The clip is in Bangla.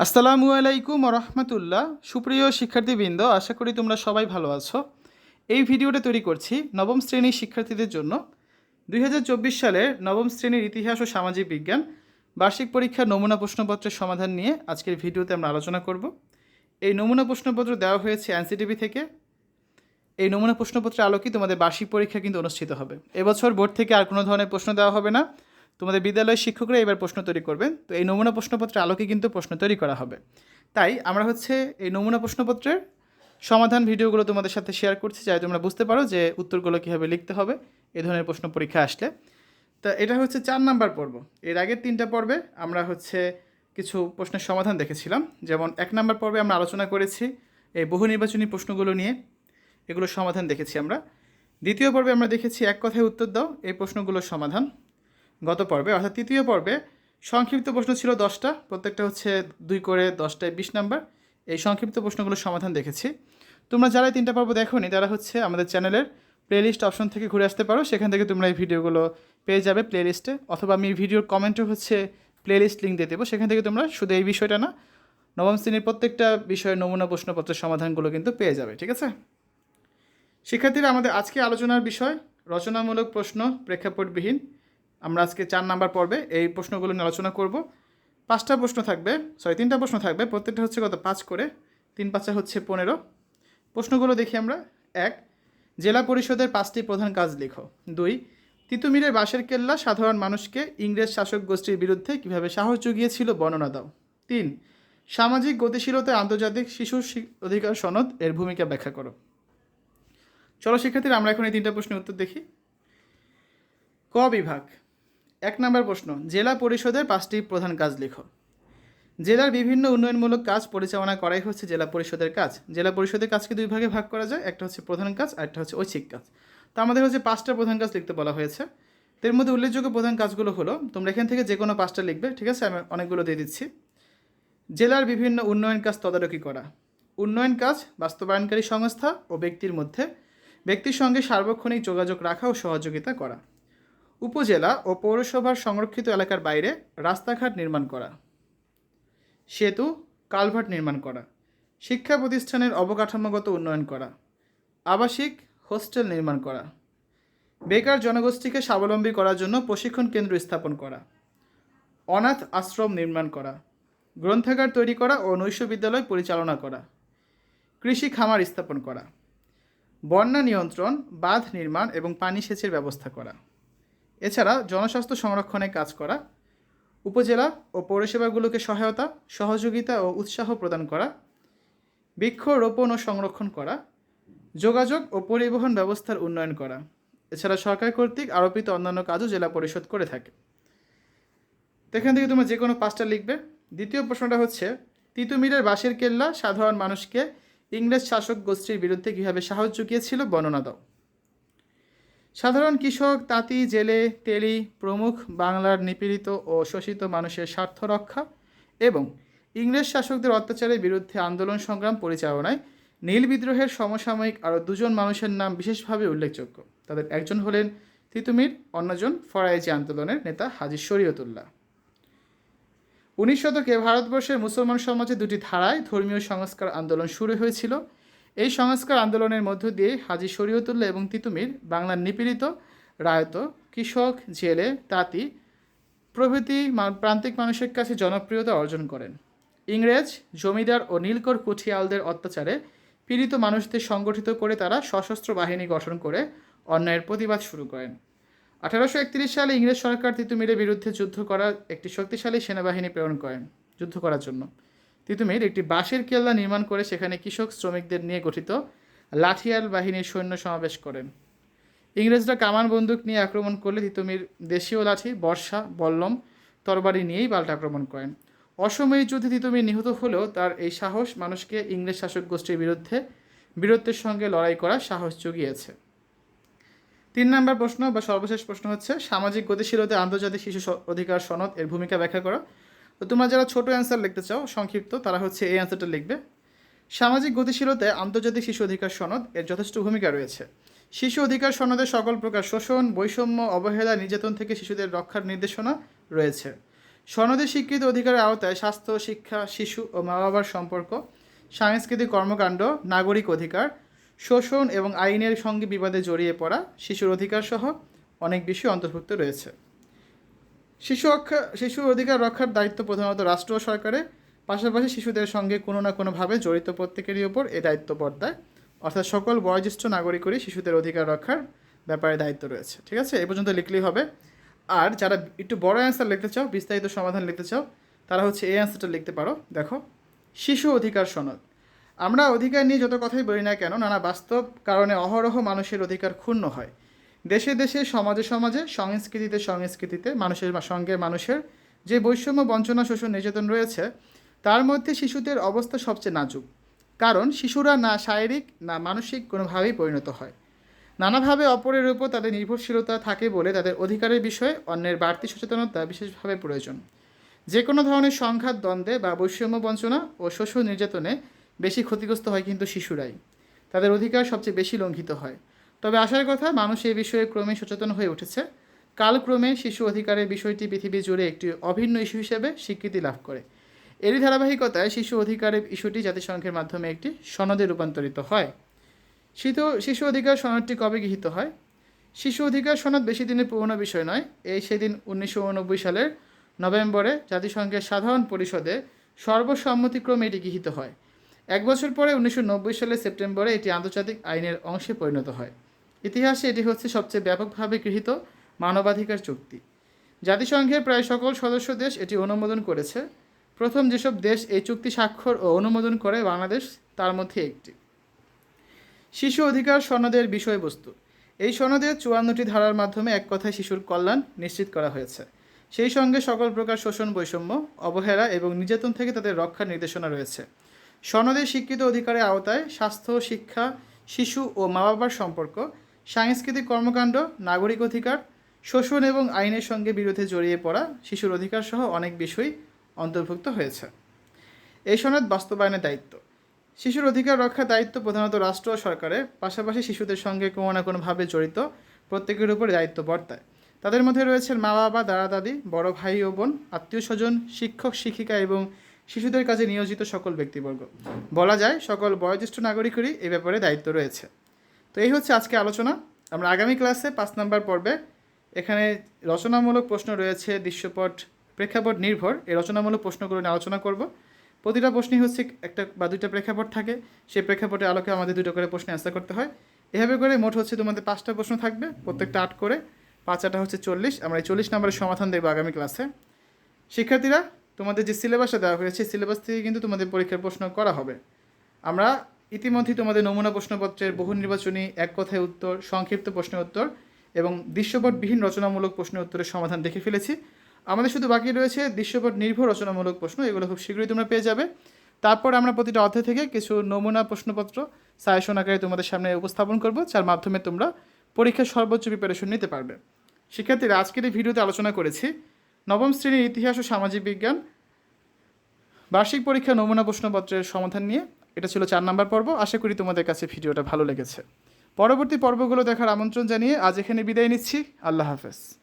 আসসালামু আলাইকুম রহমতুল্লাহ। সুপ্রিয় শিক্ষার্থীবৃন্দ, আশা করি তোমরা সবাই ভালো আছো। এই ভিডিওটা তৈরি করছি নবম শ্রেণির শিক্ষার্থীদের জন্য। দুই সালের নবম শ্রেণির ইতিহাস ও সামাজিক বিজ্ঞান বার্ষিক পরীক্ষার নমুনা প্রশ্নপত্রের সমাধান নিয়ে আজকের ভিডিওতে আমরা আলোচনা করব। এই নমুনা প্রশ্নপত্র দেওয়া হয়েছে এনসিটিভি থেকে। এই নমুনা প্রশ্নপত্রের আলোকে তোমাদের বার্ষিক পরীক্ষা কিন্তু অনুষ্ঠিত হবে। এবছর বোর্ড থেকে আর কোনো ধরনের প্রশ্ন দেওয়া হবে না। তোমাদের বিদ্যালয়ের শিক্ষকরা এবার প্রশ্ন তৈরি করবেন তো এই নমুনা প্রশ্নপত্রের আলোকে কিন্তু প্রশ্ন তৈরি করা হবে। তাই আমরা হচ্ছে এই নমুনা প্রশ্নপত্রের সমাধান ভিডিওগুলো তোমাদের সাথে শেয়ার করছি, যাতে তোমরা বুঝতে পারো যে উত্তরগুলো কীভাবে লিখতে হবে, এ ধরনের প্রশ্ন পরীক্ষা আসলে। তা এটা হচ্ছে চার নাম্বার পর্ব। এর আগের তিনটা পর্বে আমরা হচ্ছে কিছু প্রশ্নের সমাধান দেখেছিলাম। যেমন এক নাম্বার পর্বে আমরা আলোচনা করেছি এই বহু নির্বাচনী প্রশ্নগুলো নিয়ে। এগুলোর সমাধান দেখেছি আমরা। দ্বিতীয় পর্বে আমরা দেখেছি এক কথায় উত্তর দাও, এই প্রশ্নগুলোর সমাধান। গত পর্বে, অর্থাৎ তৃতীয় পর্বে, সংক্ষিপ্ত প্রশ্ন ছিল দশটা। প্রত্যেকটা হচ্ছে দুই করে দশটায় বিশ নাম্বার। এই সংক্ষিপ্ত প্রশ্নগুলোর সমাধান দেখেছি। তোমরা যারা তিনটা পর্ব দেখো নি তারা হচ্ছে আমাদের চ্যানেলের প্লেলিস্ট অপশন থেকে ঘুরে আসতে পারো। সেখান থেকে তোমরা এই ভিডিওগুলো পেয়ে যাবে প্লেলিস্টে অথবা আমি ভিডিওর কমেন্টে হচ্ছে প্লেলিস্ট লিঙ্ক দিয়ে দেবো। সেখান থেকে তোমরা শুধু এই বিষয়টা না, নবম শ্রেণির প্রত্যেকটা বিষয়ের নমুনা প্রশ্নপত্রের সমাধানগুলো কিন্তু পেয়ে যাবে, ঠিক আছে? শিক্ষার্থীরা, আমাদের আজকে আলোচনার বিষয়, রচনামূলক প্রশ্ন, প্রেক্ষাপটবিহীন। আমরা আজকে চার নাম্বার পর্বে এই প্রশ্নগুলো নিয়ে আলোচনা করব। পাঁচটা প্রশ্ন থাকবে সরি তিনটা প্রশ্ন থাকবে, প্রত্যেকটা হচ্ছে কত? পাঁচ করে। তিন পাঁচটা হচ্ছে পনেরো। প্রশ্নগুলো দেখি আমরা। এক, জেলা পরিষদের পাঁচটি প্রধান কাজ লেখো। দুই, তিতুমিরের বাঁশের কেল্লা সাধারণ মানুষকে ইংরেজ শাসক গোষ্ঠীর বিরুদ্ধে কীভাবে সাহস জুগিয়েছিল বর্ণনা দাও। তিন, সামাজিক গতিশীলতায় আন্তর্জাতিক শিশু অধিকার সনদ এর ভূমিকা ব্যাখ্যা করো। চলো শিক্ষার্থীরা, আমরা এখন এই তিনটা প্রশ্নের উত্তর দেখি। ক বিভাগ? এক নম্বর প্রশ্ন, জেলা পরিষদের পাঁচটি প্রধান কাজ লেখো। জেলার বিভিন্ন উন্নয়নমূলক কাজ পরিচালনা করাই হচ্ছে জেলা পরিষদের কাজ। জেলা পরিষদের কাজকে দুই ভাগে ভাগ করা যায়, একটা হচ্ছে প্রধান কাজ, আর একটা হচ্ছে ঐচ্ছিক কাজ। তো আমাদের হচ্ছে পাঁচটা প্রধান কাজ লিখতে বলা হয়েছে। এর মধ্যে উল্লেখযোগ্য প্রধান কাজগুলো হলো, তোমরা এখান থেকে যে কোনো পাঁচটা লিখবে, ঠিক আছে? আমি অনেকগুলো দিয়ে দিচ্ছি। জেলার বিভিন্ন উন্নয়ন কাজ তদারকি করা। উন্নয়ন কাজ বাস্তবায়নকারী সংস্থা ও ব্যক্তির মধ্যে, ব্যক্তির সঙ্গে সার্বক্ষণিক যোগাযোগ রাখা ও সহযোগিতা করা। উপজেলা ও পৌরসভার সংরক্ষিত এলাকার বাইরে রাস্তাঘাট নির্মাণ করা, সেতু, কালভার্ট নির্মাণ করা, শিক্ষা প্রতিষ্ঠানের অবকাঠামোগত উন্নয়ন করা, আবাসিক হোস্টেল নির্মাণ করা, বেকার জনগোষ্ঠীকে স্বাবলম্বী করার জন্য প্রশিক্ষণ কেন্দ্র স্থাপন করা, অনাথ আশ্রম নির্মাণ করা, গ্রন্থাগার তৈরি করা ও নৈশ বিদ্যালয় পরিচালনা করা, কৃষি খামার স্থাপন করা, বন্যা নিয়ন্ত্রণ, বাঁধ নির্মাণ এবং পানি সেচের ব্যবস্থা করা। এছাড়া জনস্বাস্থ্য সংরক্ষণে কাজ করা, উপজেলা ও পৌরসেবাগুলোকে সহায়তা, সহযোগিতা ও উৎসাহ প্রদান করা বৃক্ষ রোপণ ও সংরক্ষণ করা, যোগাযোগ ও পরিবহন ব্যবস্থার উন্নয়ন করা। এছাড়া সরকার কর্তৃক আরোপিত অন্যান্য কাজও জেলা পরিষদ করে থাকে। এখান থেকে তোমরা যে কোনো পাঁচটা লিখবে। দ্বিতীয় প্রশ্নটা হচ্ছে, তিতুমিরের বাঁশের কেল্লা সাধারণ মানুষকে ইংরেজ শাসক গোষ্ঠীর বিরুদ্ধে কীভাবে সাহায্য জুগিয়েছিল বর্ণনা দাও। সাধারণ কৃষক, তাঁতি, জেলে, তেলি, প্রমুখ, বাংলার নিপীড়িত ও শোষিত মানুষের স্বার্থ রক্ষা এবং ইংরেজ শাসকদের অত্যাচারের বিরুদ্ধে আন্দোলন সংগ্রাম পরিচালনায় নীল বিদ্রোহের সমসাময়িক আরও দুজন মানুষের নাম বিশেষভাবে উল্লেখযোগ্য। তাদের একজন হলেন তিতুমির, অন্যজন ফরাইজি আন্দোলনের নেতা হাজি শরীয়তুল্লাহ। উনিশ শতকে ভারতবর্ষের মুসলমান সমাজে দুটি ধারায় ধর্মীয় সংস্কার আন্দোলন শুরু হয়েছিল। এই সংস্কার আন্দোলনের মধ্য দিয়ে হাজি শরীয়তুল্লাহ এবং তিতুমির বাংলার নিপীড়িত, রায়ত, কৃষক, জেলে, তাঁতি প্রভৃতি প্রান্তিক মানুষের কাছে জনপ্রিয়তা অর্জন করেন। ইংরেজ, জমিদার ও নীলকর কুঠিয়ালদের অত্যাচারে পীড়িত মানুষদের সংগঠিত করে তারা সশস্ত্র বাহিনী গঠন করে অন্যায়ের প্রতিবাদ শুরু করেন। আঠারোশো একত্রিশ সালে ইংরেজ সরকার তিতুমিরের বিরুদ্ধে যুদ্ধ করার একটি শক্তিশালী সেনাবাহিনী প্রেরণ করেন, যুদ্ধ করার জন্য। তিতুমির একটি বাঁশের কেল্লা নির্মাণ করে সেখানে কৃষক শ্রমিকদের নিয়ে গঠিত লাঠিয়াল বাহিনীর সৈন্য সমাবেশ করেন। ইংরেজরা কামান বন্দুক নিয়ে আক্রমণ করলে তিতুমির দেশীয় লাঠি, বর্ষা, বল্লম, তরবারি নিয়েই পাল্টা আক্রমণ করেন। অসময়ী যুদ্ধে তিতুমির নিহত হলেও তার এই সাহস মানুষকে ইংরেজ শাসক গোষ্ঠীর বিরুদ্ধে বীরত্বের সঙ্গে লড়াই করার সাহস জুগিয়েছে। তিন নম্বর প্রশ্ন বা সর্বশেষ প্রশ্ন হচ্ছে, সামাজিক গতিশীলতায় আন্তর্জাতিক শিশু অধিকার সনদ এর ভূমিকা ব্যাখ্যা করো। তো তোমরা যারা ছোট অ্যান্সার লিখতে চাও, সংক্ষিপ্ত, তারা হচ্ছে এই অ্যান্সারটা লিখবে। সামাজিক গতিশীলতায় আন্তর্জাতিক শিশু অধিকার সনদ, এর যথেষ্ট ভূমিকা রয়েছে। শিশু অধিকার সনদে সকল প্রকার শোষণ, বৈষম্য, অবহেলা, নির্যাতন থেকে শিশুদের রক্ষার নির্দেশনা রয়েছে। সনদে স্বীকৃত অধিকারের আওতায় স্বাস্থ্য, শিক্ষা, শিশু ও মা বাবার সম্পর্ক, সাংস্কৃতিক কর্মকাণ্ড, নাগরিক অধিকার, শোষণ এবং আইনের সঙ্গে বিবাদে জড়িয়ে পড়া শিশুর অধিকার সহ অনেক বিষয় অন্তর্ভুক্ত রয়েছে। শিশু রক্ষা শিশু অধিকার রক্ষার দায়িত্ব প্রধানত রাষ্ট্র সরকারের পাশাপাশি শিশুদের সঙ্গে কোনো না কোনোভাবে জড়িত প্রত্যেকেরই ওপর এ দায়িত্ব বর্তায়। অর্থাৎ সকল বয়োজ্যেষ্ঠ নাগরিকেরই শিশুদের অধিকার রক্ষার ব্যাপারে দায়িত্ব রয়েছে। ঠিক আছে? এই পর্যন্ত লিখলেই হবে। আর যারা একটু বড় অ্যান্সার লিখতে চাও, বিস্তারিত সমাধান লিখতে চাও, তারা হচ্ছে এই অ্যান্সারটা লিখতে পারো। দেখো, শিশু অধিকার সনদ। আমরা অধিকার নিয়ে যত কথাই বলি না কেন, নানা বাস্তব কারণে অহরহ মানুষের অধিকার ক্ষুণ্ণ হয়। দেশে দেশে, সমাজে সমাজে, সংস্কৃতিতে সংস্কৃতিতে, মানুষের সঙ্গে মানুষের যে বৈষম্য বঞ্চনা শোষণ নির্যাতন রয়েছে, তার মধ্যে শিশুদের অবস্থা সবচেয়ে নাজুক। কারণ শিশুরা না শারীরিক, না মানসিক কোনোভাবেই পরিণত হয়। নানাভাবে অপরের উপর তাদের নির্ভরশীলতা থাকে বলে তাদের অধিকারের বিষয়ে অন্যের বাড়তি সচেতনতা বিশেষভাবে প্রয়োজন। যে কোনো ধরনের সংঘাত, দ্বন্দ্বে বা বৈষম্য বঞ্চনা ও শোষণ নির্যাতনে বেশি ক্ষতিগ্রস্ত হয় কিন্তু শিশুরাই। তাদের অধিকার সবচেয়ে বেশি লঙ্ঘিত হয়। তবে আশার কথা, মানুষ এই বিষয়ে ক্রমে সচেতন হয়ে উঠেছে। কালক্রমে শিশু অধিকারের বিষয়টি পৃথিবী জুড়ে একটি অভিন্ন ইস্যু হিসেবে স্বীকৃতি লাভ করে। এরই ধারাবাহিকতায় শিশু অধিকারের ইস্যুটি জাতিসংঘের মাধ্যমে একটি সনদে রূপান্তরিত হয়। শীত, শিশু অধিকার সনদটি কবে গৃহীত হয়? শিশু অধিকার সনদ বেশি দিনের পুরনো বিষয় নয়। এই সেদিন উনিশশো উননব্বই সালের নভেম্বরে জাতিসংঘের সাধারণ পরিষদে সর্বসম্মতিক্রমে এটি গৃহীত হয়। এক বছর পরে উনিশশো নব্বই সালের সেপ্টেম্বরে এটি আন্তর্জাতিক আইনের অংশে পরিণত হয়। ইতিহাসে এটি হচ্ছে সবচেয়ে ব্যাপকভাবে গৃহীত মানবাধিকার চুক্তি। জাতিসংঘের প্রায় সকল সদস্য দেশ এটি অনুমোদন করেছে। প্রথম যেসব দেশ এই চুক্তি স্বাক্ষর ও অনুমোদন করে বাংলাদেশ, তার মধ্যে একটি। শিশু অধিকার সনদের বিষয়বস্তু। এই সনদের চুয়ান্নটি ধারার মাধ্যমে এক কথায় শিশুর কল্যাণ নিশ্চিত করা হয়েছে। সেই সঙ্গে সকল প্রকার শোষণ বৈষম্য, অবহেলা এবং নির্যাতন থেকে তাদের রক্ষার নির্দেশনা রয়েছে। সনদের স্বীকৃত অধিকারের আওতায় স্বাস্থ্য, শিক্ষা, শিশু ও মা বাবার সম্পর্ক সাংস্কৃতিক কর্মকাণ্ড, নাগরিক অধিকার, শোষণ এবং আইনের সঙ্গে বিরোধে জড়িয়ে পড়া শিশুর অধিকার সহ অনেক বিষয় অন্তর্ভুক্ত হয়েছে। এই সনদ বাস্তবায়নের দায়িত্ব। শিশুর অধিকার রক্ষার দায়িত্ব প্রধানত রাষ্ট্র ও সরকারের, পাশাপাশি শিশুদের সঙ্গে কোনো না কোনোভাবে জড়িত প্রত্যেকের উপর দায়িত্ব বর্তায়। তাদের মধ্যে রয়েছেন মা বাবা দাদা দাদি বড় ভাই ও বোন আত্মীয় স্বজন শিক্ষক, শিক্ষিকা এবং শিশুদের কাজে নিয়োজিত সকল ব্যক্তিবর্গ। বলা যায়, সকল বয়োজ্যেষ্ঠ নাগরিকেরই এ ব্যাপারে দায়িত্ব রয়েছে। তো এই হচ্ছে আজকে আলোচনা। আমরা আগামী ক্লাসে পাঁচ নম্বর পর্বে এখানে রচনামূলক প্রশ্ন রয়েছে, দৃশ্যপট প্রেক্ষাপট নির্ভর। এই রচনামূলক প্রশ্নগুলো নিয়ে আলোচনা করব। প্রতিটা প্রশ্নই হচ্ছে একটা বা দুইটা প্রেক্ষাপট থাকে। সেই প্রেক্ষাপটের আলোকে আমাদের দুটো করে প্রশ্নে অ্যান্সার করতে হয়। এভাবে করে মোট হচ্ছে তোমাদের পাঁচটা প্রশ্ন থাকবে, প্রত্যেকটা আট করে। পাঁচ আটা হচ্ছে চল্লিশ। আমরা এই চল্লিশ নম্বরের সমাধান দেবো আগামী ক্লাসে। শিক্ষার্থীরা, তোমাদের যে সিলেবাসটা দেওয়া হয়েছে সিলেবাস থেকে কিন্তু তোমাদের পরীক্ষার প্রশ্ন করা হবে। আমরা ইতিমধ্যেই তোমাদের নমুনা প্রশ্নপত্রের বহু নির্বাচনী এক কথায় উত্তর, সংক্ষিপ্ত প্রশ্নের উত্তর এবং দৃশ্যপটবিহীন রচনামূলক প্রশ্নের উত্তরের সমাধান দেখে ফেলেছি। আমাদের শুধু বাকি রয়েছে দৃশ্যপট নির্ভর রচনামূলক প্রশ্ন, এগুলো খুব শীঘ্রই তোমরা পেয়ে যাবে। তারপর আমরা প্রতিটা অধ্যায় থেকে কিছু নমুনা প্রশ্নপত্র, সাজেশন আকারে তোমাদের সামনে উপস্থাপন করব, যার মাধ্যমে তোমরা পরীক্ষার সর্বোচ্চ প্রিপারেশন নিতে পারবে। শিক্ষার্থীরা, আজকের এই ভিডিওতে আলোচনা করেছি নবম শ্রেণির ইতিহাস ও সামাজিক বিজ্ঞান। বার্ষিক পরীক্ষা নমুনা প্রশ্নপত্রের সমাধান নিয়ে এটা ছিল চার নাম্বার পর্ব। আশা করি তোমাদের কাছে ভিডিওটা ভালো লেগেছে। পরবর্তী পর্বগুলো দেখার আমন্ত্রণ জানিয়ে আজ এখানে বিদায় নিচ্ছি। আল্লাহ হাফেজ।